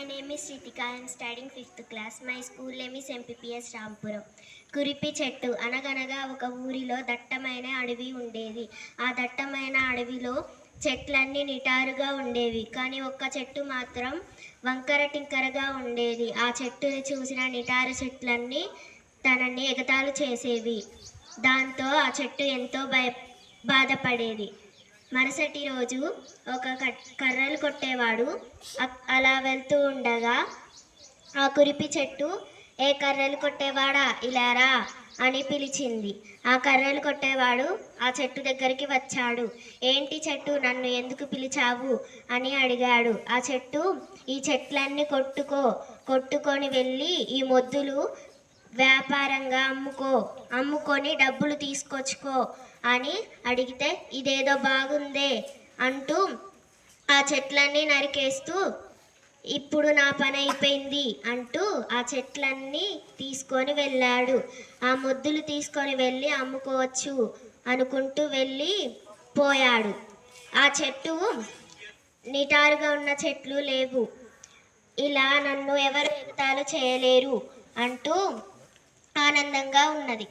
My name is Ritika I'm studying fifth class my school name is MPPS Rampuram కురిపి చెట్టు అనగనగా ఒక ఊరిలో దట్టమైన అడవి ఉండేది. ఆ దట్టమైన అడవిలో చెట్లన్నీ నిటారుగా ఉండేవి. కానీ ఒక్క చెట్టు మాత్రం వంకర టింకరగా ఉండేది. ఆ చెట్టుని చూసిన నిటారు చెట్లన్నీ తనని ఎగతాలు చేసేవి. దాంతో ఆ చెట్టు ఎంతో భయ బాధపడేది. మరుసటి రోజు ఒక కర్రలు కొట్టేవాడు. అ- అలా వెళ్తూ ఉండగా ఆ కురిపి చెట్టు ఏ కర్రలు కొట్టేవాడా? ఇలారా అని పిలిచింది. ఆ కర్రలు కొట్టేవాడు ఆ చెట్టు దగ్గరికి వచ్చాడు. ఏంటి చెట్టు? నన్ను ఎందుకు పిలిచావు? అని అడిగాడు. ఆ చెట్టు ఈ చెట్లన్నీ కొట్టుకో. కొట్టుకొని వెళ్ళి ఈ మొద్దులు వ్యాపారంగా అమ్ముకో అమ్ముకొని డబ్బులు తీసుకొచ్చుకో అని అడిగితే ఇదేదో బాగుందే అంటూ ఆ చెట్లన్నీ నరికేస్తూ ఇప్పుడు నా పని అయిపోయింది అంటూ ఆ చెట్లన్నీ తీసుకొని వెళ్ళాడు. ఆ ముద్దులు తీసుకొని వెళ్ళి అమ్ముకోవచ్చు అనుకుంటూ వెళ్ళి పోయాడు. ఆ చెట్టు నిటారుగా ఉన్న చెట్లు లేవు. ఇలా నన్ను ఎవరు ఎగతాలు చేయలేరు అంటూ ఆనందంగా ఉన్నది.